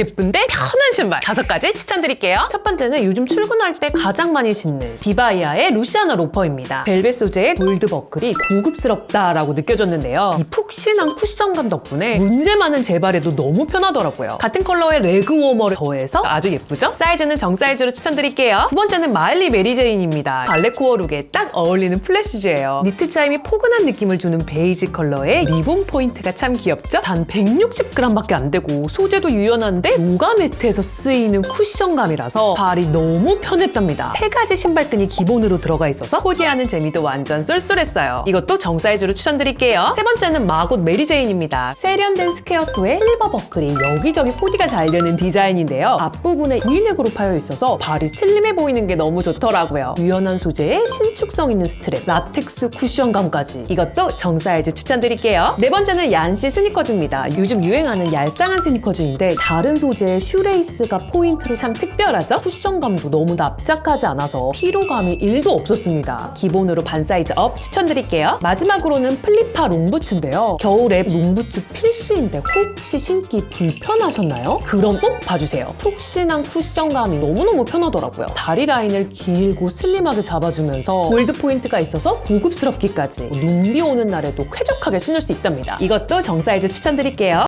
예쁜데 편한 신발 다섯 가지 추천드릴게요. 첫 번째는 요즘 출근할 때 가장 많이 신는 비바이아의 루시아나 로퍼입니다. 벨벳 소재의 골드 버클이 고급스럽다라고 느껴졌는데요. 이 푹신한 쿠션감 덕분에 문제 많은 재발에도 너무 편하더라고요. 같은 컬러의 레그 워머를 더해서 아주 예쁘죠? 사이즈는 정 사이즈로 추천드릴게요. 두 번째는 마일리 메리제인입니다. 발레코어 룩에 딱 어울리는 플래시즈예요. 니트 차임이 포근한 느낌을 주는 베이지 컬러에 리본 포인트가 참 귀엽죠? 단 160g밖에 안 되고 소재도 유연한 데 요가 매트에서 쓰이는 쿠션감이라서 발이 너무 편했답니다. 세 가지 신발끈이 기본으로 들어가 있어서 코디하는 재미도 완전 쏠쏠했어요. 이것도 정 사이즈로 추천드릴게요. 세 번째는 마got 메리제인입니다. 세련된 스퀘어토에 실버 버클이 여기저기 코디가 잘 되는 디자인인데요. 앞부분에 V넥으로 파여 있어서 발이 슬림해 보이는 게 너무 좋더라고요. 유연한 소재에 신축성 있는 스트랩, 라텍스 쿠션감까지 이것도 정 사이즈 추천드릴게요. 네 번째는 얀시 스니커즈입니다. 요즘 유행하는 얄쌍한 스니커즈인데 다른 소재의 슈레이스가 포인트로 참 특별하죠? 쿠션감도 너무 납작하지 않아서 피로감이 1도 없었습니다. 기본으로 반 사이즈 업 추천드릴게요. 마지막으로는 플리파 롱부츠인데요. 겨울에 롱부츠 필수인데 혹시 신기 불편하셨나요? 그럼 꼭 봐주세요. 푹신한 쿠션감이 너무너무 편하더라고요. 다리 라인을 길고 슬림하게 잡아주면서 골드 포인트가 있어서 고급스럽기까지 눈비 오는 날에도 쾌적하게 신을 수 있답니다. 이것도 정 사이즈 추천드릴게요.